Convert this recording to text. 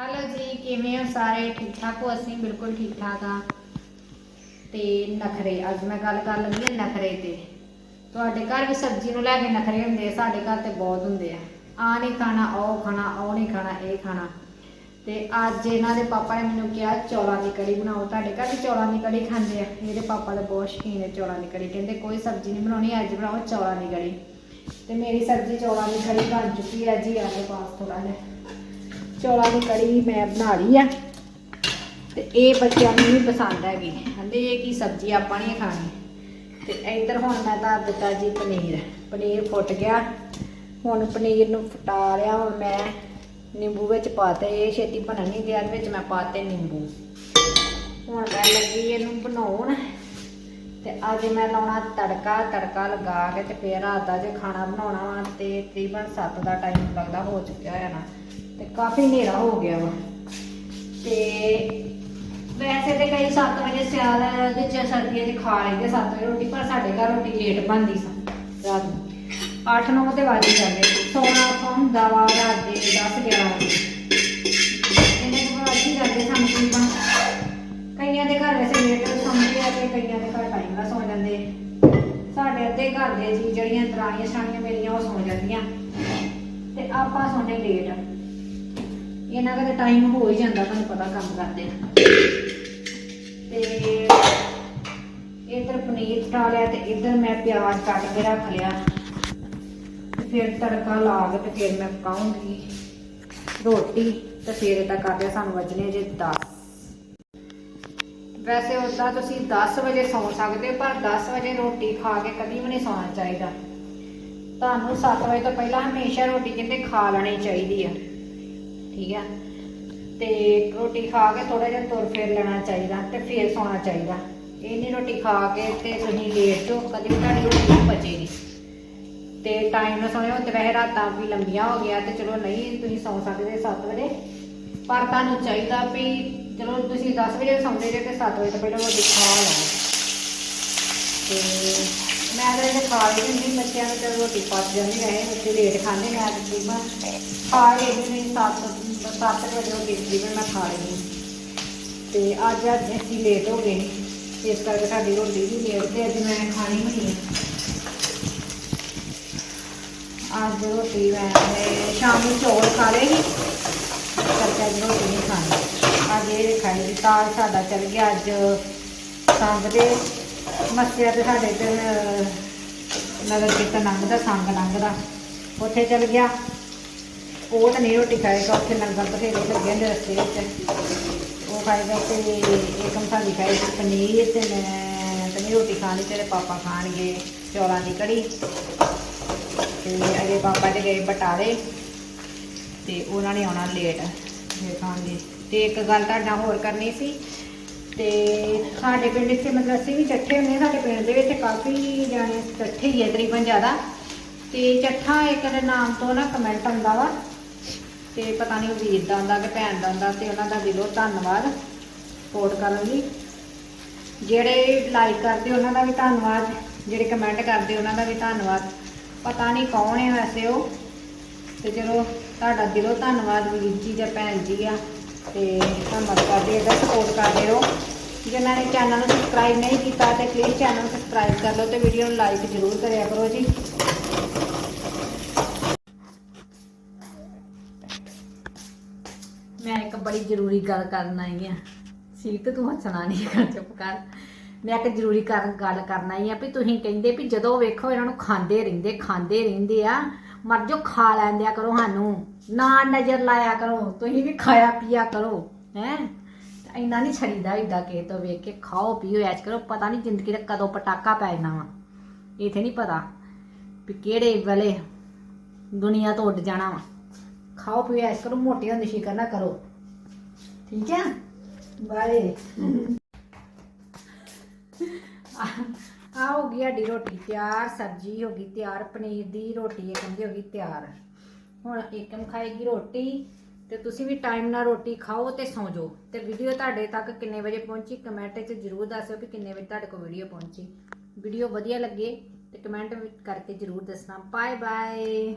Hello ਜੀ, ਕਿਵੇਂ ਹੋ ਸਾਰੇ? ਠੀਕ ਠਾਕ ਹੋ ਅਸੀਂ? ਬਿਲਕੁਲ ਠੀਕ ਠਾਕ ਆ। ਤੇ ਨਖਰੇ, ਅੱਜ ਮੈਂ ਗੱਲ ਕਰਨ ਲੱਗੀ ਹਾਂ ਨਖਰੇ ਤੇ। ਤੁਹਾਡੇ ਘਰ ਵੀ ਸਬਜ਼ੀ ਨੂੰ ਲੈ ਕੇ ਨਖਰੇ ਹੁੰਦੇ ਆ, ਸਾਡੇ ਘਰ ਤੇ ਬਹੁਤ ਹੁੰਦੇ ਆ। ਆ ਨਹੀਂ ਖਾਣਾ, ਉਹ ਖਾਣਾ, ਉਹ ਨਹੀਂ ਖਾਣਾ, ਇਹ ਖਾਣਾ। ਤੇ ਅੱਜ ਇਹਨਾਂ ਦੇ ਪਾਪਾ ਨੇ ਮੈਨੂੰ ਕਿਹਾ, ਚੌਲਾਂ ਦੀ ਕੜੀ ਬਣਾਓ। ਤੁਹਾਡੇ ਘਰ ਵੀ ਚੌਲਾਂ ਦੀ ਕੜੀ ਖਾਂਦੇ ਆ? ਮੇਰੇ ਪਾਪਾ ਦਾ ਬਹੁਤ ਸ਼ੌਕੀਨ ਹੈ ਚੌਲਾਂ ਦੀ ਕੜੀ। ਕਹਿੰਦੇ, ਕੋਈ ਸਬਜ਼ੀ ਨਹੀਂ ਬਣਾਉਣੀ, ਅੱਜ ਬਣਾਓ ਚੌਲਾਂ ਦੀ ਕੜੀ। ਤੇ ਮੇਰੀ ਸਬਜ਼ੀ ਚੌਲਾਂ ਦੀ ਕੜੀ ਬਣ ਚੁੱਕੀ ਹੈ ਜੀ ਆਲੇ ਪਾਸ ਥੋੜਾ ਜਿਹਾ। ਚੌਲਾਂ ਦੀ ਕੜੀ ਮੈਂ ਬਣਾ ਲਈ ਆ। ਤੇ ਇਹ ਬੱਚਿਆਂ ਨੂੰ ਵੀ ਪਸੰਦ ਹੈਗੀ। ਕਹਿੰਦੇ ਇਹ ਕੀ ਸਬਜ਼ੀ ਆਪਾਂ ਨਹੀਂ ਖਾਣੀ। ਤੇ ਇੱਧਰ ਹੁਣ ਮੈਂ ਧਰ ਦਿੱਤਾ ਜੀ ਪਨੀਰ। ਪਨੀਰ ਫੁੱਟ ਗਿਆ। ਹੁਣ ਪਨੀਰ ਨੂੰ ਫਟਾ ਲਿਆ, ਹੁਣ ਮੈਂ ਨਿੰਬੂ ਵਿੱਚ ਪਾਤੇ ਇਹ ਛੇਤੀ ਬਣਨ ਨਹੀਂ ਦਿਆ ਵਿੱਚ ਮੈਂ ਪਾਤੇ ਨਿੰਬੂ। ਹੁਣ ਮੈਂ ਲੱਗੀ ਇਹਨੂੰ ਬਣਾਉਣ। ਤੇ ਅੱਜ ਮੈਂ ਲਾਉਣਾ ਤੜਕਾ ਤੜਕਾ ਲਗਾ ਕੇ ਤੇ ਫੇਰ ਰਾਤ ਦਾ ਜੇ ਖਾਣਾ ਬਣਾਉਣਾ ਵਾ ਤੇ ਤਕਰੀਬਨ 7 ਦਾ ਟਾਈਮ ਲੱਗਦਾ, ਹੋ ਚੁੱਕਿਆ ਹੈ ਨਾ। ਤੇ ਕਾਫੀ ਹਨੇਰਾ ਹੋ ਗਿਆ ਵਾ। ਤੇ ਵੈਸੇ ਤੇ ਕਈ 7 ਵਜੇ ਸਿਆਲ ਵਿੱਚ ਸਰਦੀਆਂ 'ਚ ਖਾ ਲੈਂਦੇ 7 ਵਜੇ ਰੋਟੀ, ਪਰ ਸਾਡੇ ਘਰ ਰੋਟੀ ਲੇਟ ਬਣਦੀ ਸੀ, ਰਾਤ ਨੂੰ। 8-9 ਤੇ ਵੱਜ ਜਾਂਦੇ ਸੋਣਾ ਆਪਾਂ ਹੁੰਦਾ ਵਾ ਰਾਤ ਦੇ 10-11 ਵਜੇ। ਇਹਨੇ ਕੁ ਜਾਂਦੇ ਸਾਨੂੰ ਤਕਰੀਬਨ। ਕਈਆਂ ਦੇ ਘਰ ਵੈਸੇ ਲੇਟ ਸੌਂਦੇ ਆ ਤੇ ਕਈਆਂ ਦੇ ਘਰ ਟਾਈਮ ਨਾਲ ਸੌ ਜਾਂਦੇ। ਸਾਡੇ ਅੱਧੇ ਘਰ ਦੇ ਜੀ ਜਿਹੜੀਆਂ ਦਰਾਣੀਆਂ ਛਾਣੀਆਂ ਮੇਰੀਆਂ, ਉਹ ਸੌ ਜਾਂਦੀਆਂ। ਤੇ ਆਪਾਂ ਸੌਂਦੇ ਲੇਟ ਇਹਨਾਂ ਦਾ ਟਾਈਮ ਹੋ ਹੀ ਜਾਂਦਾ ਤੁਹਾਨੂੰ ਪਤਾ ਕੰਮ ਕਰਦੇ ਤੇ ਇਧਰ ਪਨੀਰ ਫਟਾ ਲਿਆ ਤੇ ਇਧਰ ਮੈਂ ਪਿਆਜ਼ ਕੱਟ ਕੇ ਰੱਖ ਲਿਆ। ਤੇ ਫਿਰ ਤੜਕਾ ਲਾ ਕੇ ਤੇ ਫਿਰ ਮੈਂ ਪਕਾਉਂਗੀ। ਰੋਟੀ ਤੇ ਫਿਰ ਇਹਦਾ ਕਰਦੇ ਸਾਨੂੰ ਵੱਜਣੇ ਜੇ 10 ਵੈਸੇ ਉਦਾਂ ਤੁਸੀਂ 10 ਵਜੇ ਸੌਂ ਸਕਦੇ ਹੋ, ਪਰ 10 ਵਜੇ ਰੋਟੀ ਖਾ ਕੇ ਕਦੀ ਵੀ ਨਹੀਂ ਸੌਣਾ ਚਾਹੀਦਾ। ਤੁਹਾਨੂੰ 7 ਵਜੇ ਤੋਂ ਪਹਿਲਾਂ ਹਮੇਸ਼ਾ ਰੋਟੀ ਕਹਿੰਦੇ ਖਾ ਲੈਣੀ ਚਾਹੀਦੀ ਆ। ਠੀਕ ਆ। ਤੇ ਰੋਟੀ ਖਾ ਕੇ ਥੋੜਾ ਜਿਹਾ ਤੁਰ ਫਿਰ ਲੈਣਾ ਚਾਹੀਦਾ ਤੇ ਫਿਰ ਸੌਣਾ ਚਾਹੀਦਾ। ਇਹ ਨਹੀਂ ਰੋਟੀ ਖਾ ਕੇ ਤੇ ਤੁਸੀਂ ਲੇਟ ਜਾਓ ਕਦੇ ਤੁਹਾਡੀ ਰੋਟੀ ਨਹੀਂ ਪਚੇਗੀ ਤੇ ਟਾਈਮ ਨਾਲ ਸੌਣਾ ਤੇ ਵੈਸੇ ਰਾਤਾਂ ਵੀ ਲੰਬੀਆਂ ਹੋ ਗਿਆ ਤੇ ਚਲੋ ਨਹੀਂ, ਤੁਸੀਂ ਸੌ ਸਕਦੇ 7 ਵਜੇ। ਪਰ ਤੁਹਾਨੂੰ ਚਾਹੀਦਾ ਵੀ ਚਲੋ ਤੁਸੀਂ 10 ਵਜੇ ਸੌਂਦੇ ਜੇ ਤੇ 7 ਵਜੇ ਤੋਂ ਪਹਿਲਾਂ ਰੋਟੀ ਖਾ ਲਓ। ਤੇ ਮੈਂ ਤਾਂ ਇਹ ਖਾ ਲਈ ਹੁੰਦੀ, ਬੱਚਿਆਂ ਨੂੰ ਚਲੋ ਰੋਟੀ ਪਚ ਜਾਂਦੀ ਹੈ ਬੱਚੇ ਲੇਟ ਖਾਂਦੇ, ਮੈਂ ਤਕਰੀਬਨ ਖਾ ਲਈ ਨਹੀਂ 7 7 ਵਜੇ ਰੋਟੀ ਤਕਰੀਬਨ ਮੈਂ ਖਾ ਲਈ ਤੇ ਅੱਜ ਅੱਜ ਅਸੀਂ ਲੇਟ ਹੋ ਗਏ, ਇਸ ਕਰਕੇ ਸਾਡੀ ਰੋਟੀ ਵੀ ਲੇਟ ਤੇ ਅੱਜ ਮੈਂ ਖਾਣੀ ਹੋਈ ਹੈ। ਅੱਜ ਰੋਟੀ ਮੈਂ ਸ਼ਾਮ ਚੌਲ ਖਾ ਲਏ ਸੀ ਕਰਕੇ ਅੱਜ ਰੋਟੀ ਨਹੀਂ ਖਾਣੀ। ਅੱਜ ਇਹ ਖਾਈ ਦੀ ਸਾਡਾ ਚੱਲ ਗਿਆ ਅੱਜ ਸੰਗ ਦੇ। ਮੱਸਿਆ ਤੇ ਸਾਡੇ ਤੇ ਨਗਰ ਕੀਰਤਨ ਲੰਘਦਾ, ਸੰਗ ਲੰਘਦਾ। ਉੱਥੇ ਚੱਲ ਗਿਆ। ਉਹ ਤਾਂ ਨਹੀਂ ਰੋਟੀ ਖਾਏਗਾ ਉੱਥੇ ਲੰਗਰ ਬਥੇਰੇ ਲੱਗੇ ਨੇ ਰਸਤੇ ਵਿੱਚ। ਉਹ ਖਾਏਗਾ ਤੇ ਏਕਮ ਸਾਡੀ ਖਾਏਗੀ ਪਨੀਰ ਤੇ ਮੈਂ ਤਾਂ ਨਹੀਂ ਰੋਟੀ ਖਾਣੀ ਤੇਰੇ ਪਾਪਾ ਖਾਣਗੇ ਚੌਲਾਂ ਦੀ ਕੜੀ। ਤੇ ਅਜੇ ਪਾਪਾ ਦੇ ਗਏ ਬਟਾਲੇ, ਤੇ ਉਹਨਾਂ ਨੇ ਆਉਣਾ ਲੇਟ ਦੇਖਾਂਗੇ ਤੇ ਇੱਕ ਗੱਲ ਤੁਹਾਡਾ ਹੋਰ ਕਰਨੀ ਸੀ ਤੇ ਸਾਡੇ ਪਿੰਡ ਇੱਥੇ ਮਤਲਬ ਅਸੀਂ ਵੀ ਇਕੱਠੇ ਹੁੰਦੇ ਹਾਂ। ਸਾਡੇ ਪਿੰਡ ਦੇ ਵਿੱਚ ਕਾਫੀ ਜਾਣੇ ਇਕੱਠੇ ਹੀ ਹੈ ਤਕਰੀਬਨ ਜ਼ਿਆਦਾ। ਤੇ ਚੱਠਾ ਇੱਕ ਦੇ ਨਾਮ ਤੋਂ ਨਾ ਕਮੈਂਟ ਆਉਂਦਾ ਵਾ ਤੇ ਪਤਾ ਨਹੀਂ ਉਹ ਵੀਰ ਦਾ ਆਉਂਦਾ ਕਿ ਭੈਣ ਦਾ ਆਉਂਦਾ ਤੇ ਉਹਨਾਂ ਦਾ ਦਿਲੋਂ ਧੰਨਵਾਦ ਸਪੋਰਟ ਕਰਨ ਲਈ। ਜਿਹੜੇ ਲਾਈਕ ਕਰਦੇ ਉਹਨਾਂ ਦਾ ਵੀ ਧੰਨਵਾਦ, ਜਿਹੜੇ ਕਮੈਂਟ ਕਰਦੇ ਉਹਨਾਂ ਦਾ ਵੀ ਧੰਨਵਾਦ। ਪਤਾ ਨਹੀਂ ਕੌਣ ਹੈ ਵੈਸੇ ਉਹ। ਤੇ ਚਲੋ ਤੁਹਾਡਾ ਦਿਲੋਂ ਧੰਨਵਾਦ ਵੀਰ ਜੀ ਜਾਂ ਭੈਣ ਜੀ ਆ ਤੇ ਧੰਨਵਾਦ ਕਰਦੇ ਇਹਦਾ ਸਪੋਰਟ ਕਰਦੇ ਰਹੋ। ਜਿਨ੍ਹਾਂ ਨੇ ਚੈਨਲ ਨੂੰ ਸਬਸਕ੍ਰਾਈਬ ਨਹੀਂ ਕੀਤਾ ਤੇ ਪਲੀਜ਼ ਚੈਨਲ ਨੂੰ ਸਬਸਕ੍ਰਾਈਬ ਕਰ ਲਓ ਤੇ ਵੀਡੀਓ ਨੂੰ ਲਾਈਕ ਜ਼ਰੂਰ ਕਰਿਆ ਕਰੋ ਜੀ। ਮੈਂ ਇੱਕ ਬੜੀ ਜ਼ਰੂਰੀ ਗੱਲ ਕਰਨ ਆਈ ਆ। ਸੀਤ, ਤੂੰ ਹੱਸਣਾ ਨਹੀਂ ਕਰ ਚੁੱਪ ਕਰ। ਮੈਂ ਇੱਕ ਜ਼ਰੂਰੀ ਕਰਨ ਗੱਲ ਕਰਨ ਆਈ ਆ ਵੀ ਤੁਸੀਂ ਕਹਿੰਦੇ ਵੀ ਜਦੋਂ ਵੇਖੋ ਇਹਨਾਂ ਨੂੰ ਖਾਂਦੇ ਰਹਿੰਦੇ ਖਾਂਦੇ ਰਹਿੰਦੇ ਆ, ਮਰ ਜੋ ਖਾ ਲੈਂਦਿਆ ਕਰੋ ਸਾਨੂੰ। ਨਾ ਨਜ਼ਰ ਲਾਇਆ ਕਰੋ, ਤੁਸੀਂ ਵੀ ਖਾਇਆ ਪੀਆ ਕਰੋ, ਹੈ? ਇੰਨਾ ਨਹੀਂ ਛੜੀਦਾ ਇਦਾਂ ਕਿਸੇ ਤੋਂ ਵੇਖ ਕੇ, ਖਾਓ, ਪੀਓ, ਐਸ਼ ਕਰੋ, ਪਤਾ ਨਹੀਂ ਜ਼ਿੰਦਗੀ ਦਾ ਕਦੋਂ ਪਟਾਕਾ ਪੈ ਜਾਣਾ ਵਾ। ਇਥੇ ਨਹੀਂ ਪਤਾ ਵੀ ਕਿਹੜੇ ਵੇਲੇ ਦੁਨੀਆ ਤੋਂ ਉੱਡ ਜਾਣਾ ਵਾ। ਖਾਓ, ਪੀਓ, ਐਸ਼ ਕਰੋ, ਮੋਟੇ ਹੁੰਦੇ ਫਿਕਰ ਨਾ ਕਰੋ। ਠੀਕ ਹੈ ਬਾਏ। ਆ ਹੋ ਗਈ ਸਾਡੀ ਰੋਟੀ, ਤਿਆਰ ਸਬਜ਼ੀ ਹੋ ਗਈ ਤਿਆਰ, ਪਨੀਰ ਦੀ ਰੋਟੀ, ਇਹ ਕਹਿੰਦੀ ਹੋ ਗਈ ਤਿਆਰ। ਹੁਣ ਏਕਮ ਖਾਏਗੀ ਰੋਟੀ ਤੇ ਤੁਸੀਂ ਵੀ ਟਾਈਮ ਨਾਲ ਰੋਟੀ ਖਾਓ ਤੇ ਸੌਂ ਜਾਓ। ਤੇ ਵੀਡੀਓ ਤੁਹਾਡੇ ਤੱਕ ਕਿੰਨੇ ਵਜੇ ਪਹੁੰਚੀ? ਕਮੈਂਟ 'ਚ ਜਰੂਰ ਦੱਸਿਓ ਕਿ ਕਿੰਨੇ ਵਜੇ ਤੁਹਾਡੇ ਕੋਲ ਵੀਡੀਓ ਪਹੁੰਚੀ। ਵੀਡੀਓ ਵਧੀਆ ਲੱਗੇ ਤੇ ਕਮੈਂਟ ਕਰਕੇ ਜਰੂਰ ਦੱਸਣਾ। Bye bye